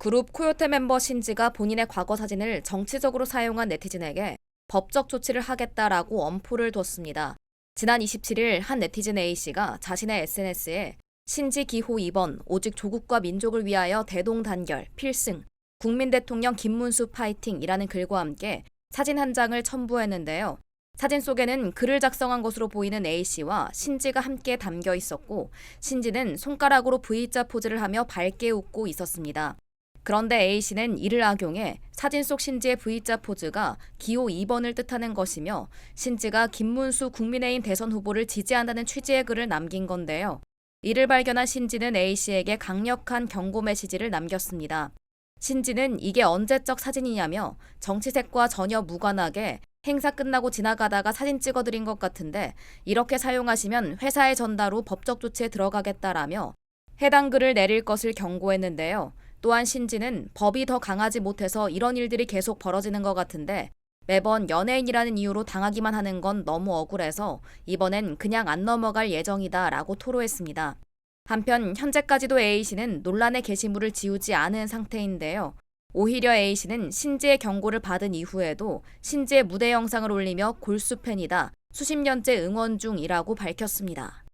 그룹 코요테 멤버 신지가 본인의 과거 사진을 정치적으로 사용한 네티즌에게 법적 조치를 하겠다라고 엄포를 뒀습니다. 지난 27일 한 네티즌 A씨가 자신의 SNS에 신지 기호 2번 오직 조국과 민족을 위하여 대동단결 필승 국민 대통령 김문수 파이팅이라는 글과 함께 사진 한 장을 첨부했는데요. 사진 속에는 글을 작성한 것으로 보이는 A씨와 신지가 함께 담겨 있었고 신지는 손가락으로 V자 포즈를 하며 밝게 웃고 있었습니다. 그런데 A씨는 이를 악용해 사진 속 신지의 V자 포즈가 기호 2번을 뜻하는 것이며 신지가 김문수 국민의힘 대선 후보를 지지한다는 취지의 글을 남긴 건데요. 이를 발견한 신지는 A씨에게 강력한 경고 메시지를 남겼습니다. 신지는 이게 언제적 사진이냐며 정치색과 전혀 무관하게 행사 끝나고 지나가다가 사진 찍어드린 것 같은데 이렇게 사용하시면 회사의 전달 후 법적 조치에 들어가겠다라며 해당 글을 내릴 것을 경고했는데요. 또한 신지는 법이 더 강하지 못해서 이런 일들이 계속 벌어지는 것 같은데 매번 연예인이라는 이유로 당하기만 하는 건 너무 억울해서 이번엔 그냥 안 넘어갈 예정이다 라고 토로했습니다. 한편 현재까지도 A씨는 논란의 게시물을 지우지 않은 상태인데요. 오히려 A씨는 신지의 경고를 받은 이후에도 신지의 무대 영상을 올리며 골수 팬이다, 수십 년째 응원 중이라고 밝혔습니다.